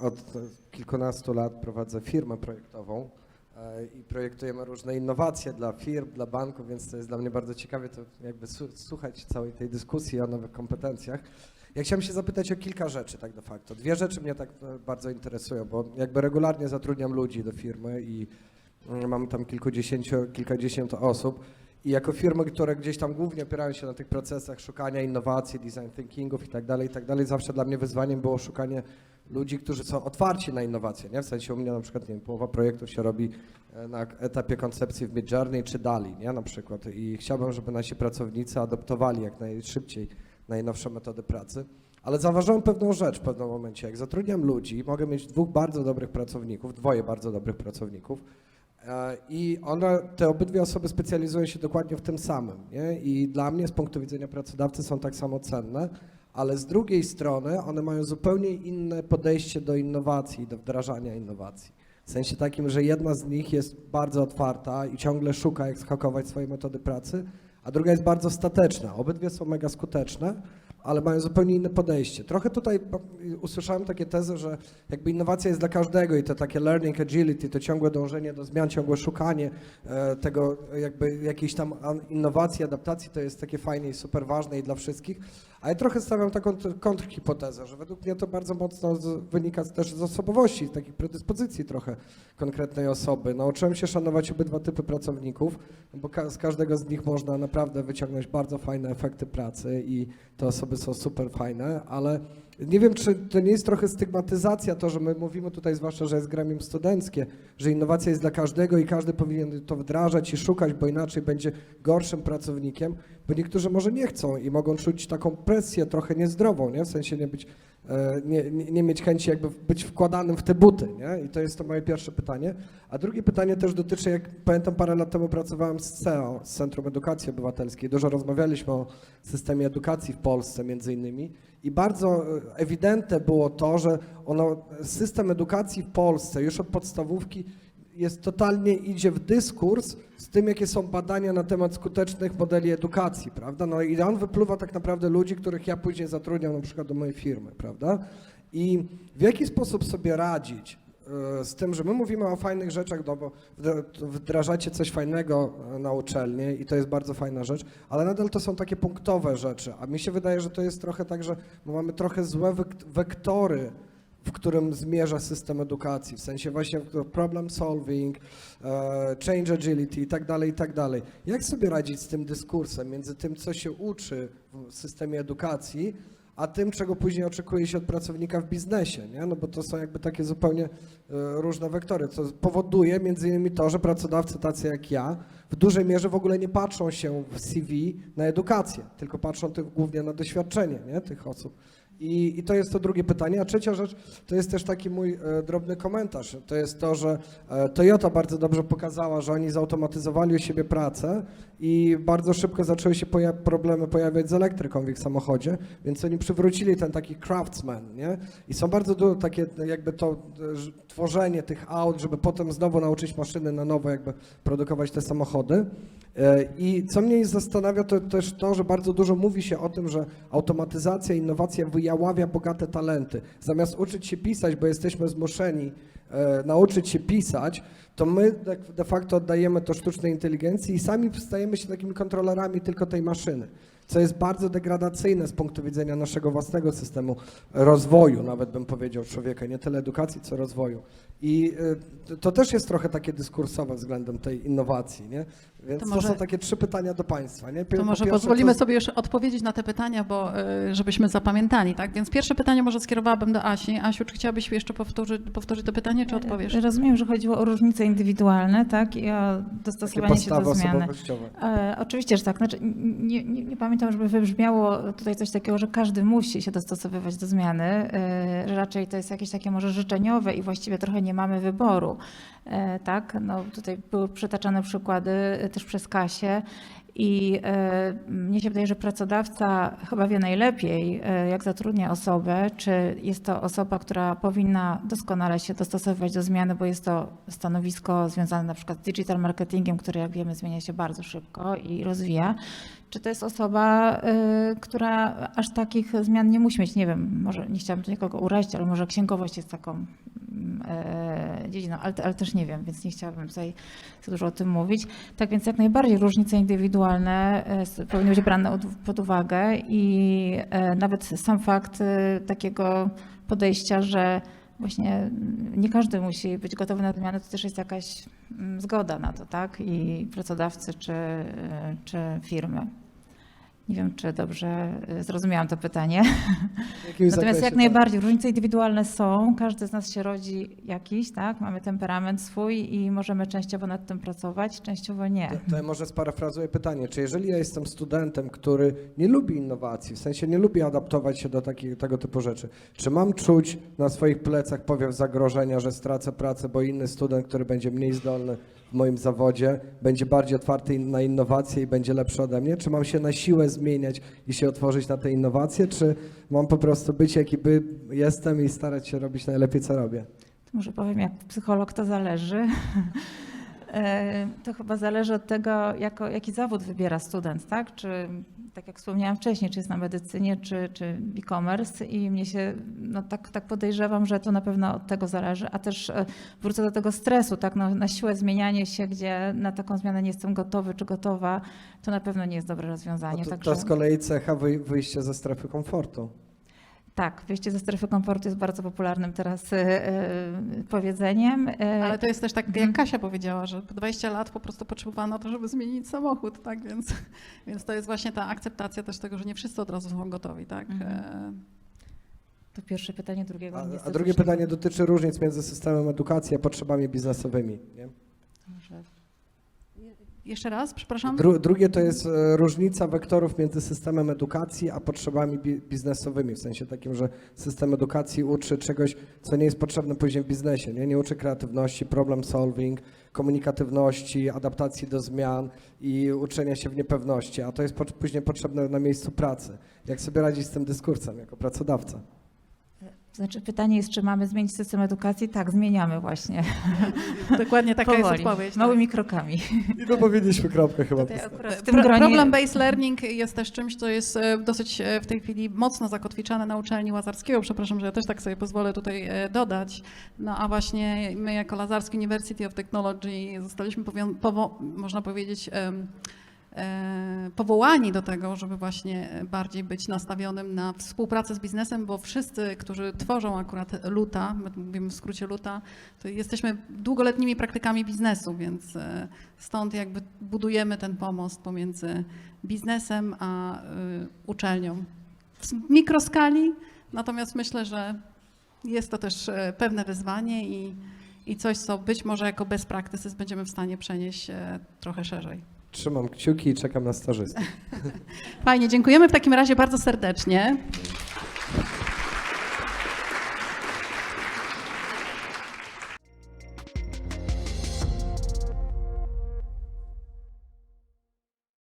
od kilkunastu lat prowadzę firmę projektową e, i projektujemy różne innowacje dla firm, dla banków, więc to jest dla mnie bardzo ciekawe to jakby słuchać całej tej dyskusji o nowych kompetencjach. Ja chciałem się zapytać o kilka rzeczy tak de facto. Dwie rzeczy mnie tak e, bardzo interesują, bo jakby regularnie zatrudniam ludzi do firmy i mm, mam tam kilkudziesięciu, kilkadziesiąt osób. I jako firmy, które gdzieś tam głównie opierają się na tych procesach szukania innowacji, design thinkingów i tak dalej, i tak dalej, zawsze dla mnie wyzwaniem było szukanie ludzi, którzy są otwarci na innowacje, nie? W sensie u mnie na przykład, nie wiem, połowa projektów się robi e, na etapie koncepcji w Midjourney czy Dali, nie? Na przykład i chciałbym, żeby nasi pracownicy adoptowali jak najszybciej najnowsze metody pracy. Ale zauważyłem pewną rzecz w pewnym momencie. Jak zatrudniam ludzi, mogę mieć dwóch bardzo dobrych pracowników, dwoje bardzo dobrych pracowników, E, I one, te obydwie osoby specjalizują się dokładnie w tym samym. Nie? I dla mnie z punktu widzenia pracodawcy są tak samo cenne, ale z drugiej strony one mają zupełnie inne podejście do innowacji, do wdrażania innowacji. W sensie takim, że jedna z nich jest bardzo otwarta i ciągle szuka, jak zhakować swoje metody pracy, a druga jest bardzo stateczna. Obydwie są mega skuteczne, ale mają zupełnie inne podejście. Trochę tutaj usłyszałem takie tezy, że jakby innowacja jest dla każdego i to takie learning agility, to ciągłe dążenie do zmian, ciągłe szukanie e, tego jakby jakiejś tam innowacji, adaptacji to jest takie fajne i super ważne i dla wszystkich. A ja trochę stawiam taką kontrhipotezę, że według mnie to bardzo mocno wynika też z osobowości, z takich predyspozycji trochę konkretnej osoby. Nauczyłem się szanować obydwa typy pracowników, bo z każdego z nich można naprawdę wyciągnąć bardzo fajne efekty pracy i te osoby są super fajne, ale nie wiem, czy to nie jest trochę stygmatyzacja to, że my mówimy tutaj, zwłaszcza, że jest gremium studenckie, że innowacja jest dla każdego i każdy powinien to wdrażać i szukać, bo inaczej będzie gorszym pracownikiem, bo niektórzy może nie chcą i mogą czuć taką presję trochę niezdrową, nie? w sensie nie być, nie, nie, nie mieć chęci jakby być wkładanym w te buty, nie? I to jest to moje pierwsze pytanie. A drugie pytanie też dotyczy, jak pamiętam parę lat temu pracowałem z CEO, z Centrum Edukacji Obywatelskiej, dużo rozmawialiśmy o systemie edukacji w Polsce między innymi i bardzo e, ewidentne było to, że ono, system edukacji w Polsce już od podstawówki jest totalnie idzie w dyskurs z tym, jakie są badania na temat skutecznych modeli edukacji, prawda? No i on wypluwa tak naprawdę ludzi, których ja później zatrudniam na przykład do mojej firmy, prawda? I w jaki sposób sobie radzić e, z tym, że my mówimy o fajnych rzeczach, no bo wdra- wdrażacie coś fajnego e, na uczelni i to jest bardzo fajna rzecz, ale nadal to są takie punktowe rzeczy, a mi się wydaje, że to jest trochę tak, że my mamy trochę złe wek- wektory w którym zmierza system edukacji, w sensie właśnie problem solving, e, change agility i tak dalej, i tak dalej. Jak sobie radzić z tym dyskursem między tym, co się uczy w systemie edukacji, a tym, czego później oczekuje się od pracownika w biznesie, nie? No bo to są jakby takie zupełnie e, różne wektory, co powoduje między innymi to, że pracodawcy tacy jak ja w dużej mierze w ogóle nie patrzą się w CV na edukację, tylko patrzą tych głównie na doświadczenie, nie? Tych osób. I, I to jest to drugie pytanie. A trzecia rzecz to jest też taki mój e, drobny komentarz. To jest to, że e, Toyota bardzo dobrze pokazała, że oni zautomatyzowali u siebie pracę i bardzo szybko zaczęły się poja- problemy pojawiać z elektryką w ich samochodzie, więc oni przywrócili ten taki craftsman, nie? I są bardzo takie jakby to e, tworzenie tych aut, żeby potem znowu nauczyć maszyny na nowo jakby produkować te samochody. E, I co mnie zastanawia, to też to, że bardzo dużo mówi się o tym, że automatyzacja, innowacja wyjaławia bogate talenty. Zamiast uczyć się pisać, bo jesteśmy zmuszeni e, nauczyć się pisać, to my de, de facto oddajemy to sztucznej inteligencji i sami stajemy się takimi kontrolerami tylko tej maszyny. Co jest bardzo degradacyjne z punktu widzenia naszego własnego systemu rozwoju, nawet bym powiedział człowieka, nie tyle edukacji, co rozwoju. I y, to też jest trochę takie dyskursowe względem tej innowacji, nie? Więc To to, może- są takie trzy pytania do Państwa, nie? Pier- To po może pierwsze, pozwolimy co- sobie już odpowiedzieć na te pytania, bo y, żebyśmy zapamiętali, tak? Więc pierwsze pytanie może skierowałabym do Asi. Asiu, czy chciałabyś jeszcze powtórzyć, powtórzyć to pytanie, czy odpowiesz? Rozumiem, że chodziło o różnice indywidualne, tak? I o dostosowanie się do zmiany. E, oczywiście, że tak. Znaczy, nie, nie, nie pamiętam, żeby wybrzmiało tutaj coś takiego, że każdy musi się dostosowywać do zmiany, e, że raczej to jest jakieś takie może życzeniowe i właściwie trochę nie mamy wyboru. E, Tak, no tutaj były przytaczane przykłady e, też przez Kasię i e, mnie się wydaje, że pracodawca chyba wie najlepiej, e, jak zatrudnia osobę, czy jest to osoba, która powinna doskonale się dostosowywać do zmiany, bo jest to stanowisko związane na przykład z digital marketingiem, który jak wiemy zmienia się bardzo szybko i rozwija, czy to jest osoba, y, która aż takich zmian nie musi mieć? Nie wiem, może nie chciałabym tu nikogo urazić, ale może księgowość jest taką e, dziedziną, ale, ale też nie wiem, więc nie chciałabym tutaj za dużo o tym mówić. Tak więc jak najbardziej różnice indywidualne e, powinny być brane od, pod uwagę i e, nawet sam fakt e, takiego podejścia, że właśnie nie każdy musi być gotowy na zmianę, to też jest jakaś mm, zgoda na to, tak? I pracodawcy czy, e, czy firmy. Nie wiem, czy dobrze e, zrozumiałam to pytanie. Natomiast zakresie, jak tak. najbardziej, różnice indywidualne są. Każdy z nas się rodzi jakiś, tak? Mamy temperament swój i możemy częściowo nad tym pracować, częściowo nie. To, to ja może sparafrazuję pytanie, czy jeżeli ja jestem studentem, który nie lubi innowacji, w sensie nie lubi adaptować się do takich, tego typu rzeczy, czy mam czuć na swoich plecach powiew zagrożenia, że stracę pracę, bo inny student, który będzie mniej zdolny w moim zawodzie, będzie bardziej otwarty na innowacje i będzie lepszy ode mnie, czy mam się na siłę zmieniać i się otworzyć na te innowacje, czy mam po prostu być jaki by jestem i starać się robić najlepiej, co robię? To może powiem, jak psycholog to zależy. E, To chyba zależy od tego, jako, jaki zawód wybiera student, tak? Czy, tak jak wspomniałam wcześniej, czy jest na medycynie, czy, czy e-commerce i mnie się, no tak, tak podejrzewam, że to na pewno od tego zależy, a też e, wrócę do tego stresu, tak? No, na siłę zmienianie się, gdzie na taką zmianę nie jestem gotowy czy gotowa, to na pewno nie jest dobre rozwiązanie. To, Także... to z kolei cecha wyj- wyjście ze strefy komfortu. Tak, wyjście ze strefy komfortu jest bardzo popularnym teraz e, e, powiedzeniem. e, Ale to jest też tak, Mhm. jak Kasia powiedziała, że 20 lat po prostu potrzebowano to, żeby zmienić samochód, tak? Więc, więc to jest właśnie ta akceptacja też tego, że nie wszyscy od razu są gotowi, tak? Mhm. To pierwsze pytanie, drugiego A, a drugie pytanie dotyczy różnic między systemem edukacji a potrzebami biznesowymi. Nie? Jeszcze raz, przepraszam. Dru, drugie to jest e, różnica wektorów między systemem edukacji a potrzebami bi, biznesowymi, w sensie takim, że system edukacji uczy czegoś, co nie jest potrzebne później w biznesie. Nie, nie uczy kreatywności, problem solving, komunikatywności, adaptacji do zmian i uczenia się w niepewności, a to jest po, później potrzebne na miejscu pracy. Jak sobie radzić z tym dyskursem jako pracodawca? Znaczy pytanie jest, czy mamy zmienić system edukacji? Tak, zmieniamy właśnie. Dokładnie taka jest Powoli, odpowiedź. tak. Małymi krokami. I to powiedzieliśmy kropkę chyba. W tym Pro, gronie... Problem-based learning jest też czymś, co jest e, dosyć e, w tej chwili mocno zakotwiczane na uczelni Łazarskiego. Przepraszam, że ja też tak sobie pozwolę tutaj e, dodać. No a właśnie my jako Lazarski University of Technology zostaliśmy, powią- powo- można powiedzieć, e, powołani do tego, żeby właśnie bardziej być nastawionym na współpracę z biznesem, bo wszyscy, którzy tworzą akurat Luta, my mówimy w skrócie Luta, to jesteśmy długoletnimi praktykami biznesu, więc e, stąd jakby budujemy ten pomost pomiędzy biznesem a y, uczelnią. W mikroskali, natomiast myślę, że jest to też e, pewne wyzwanie i, i coś, co być może jako best practices będziemy w stanie przenieść e, trochę szerzej. Trzymam kciuki i czekam na stażystów. Fajnie, dziękujemy w takim razie bardzo serdecznie.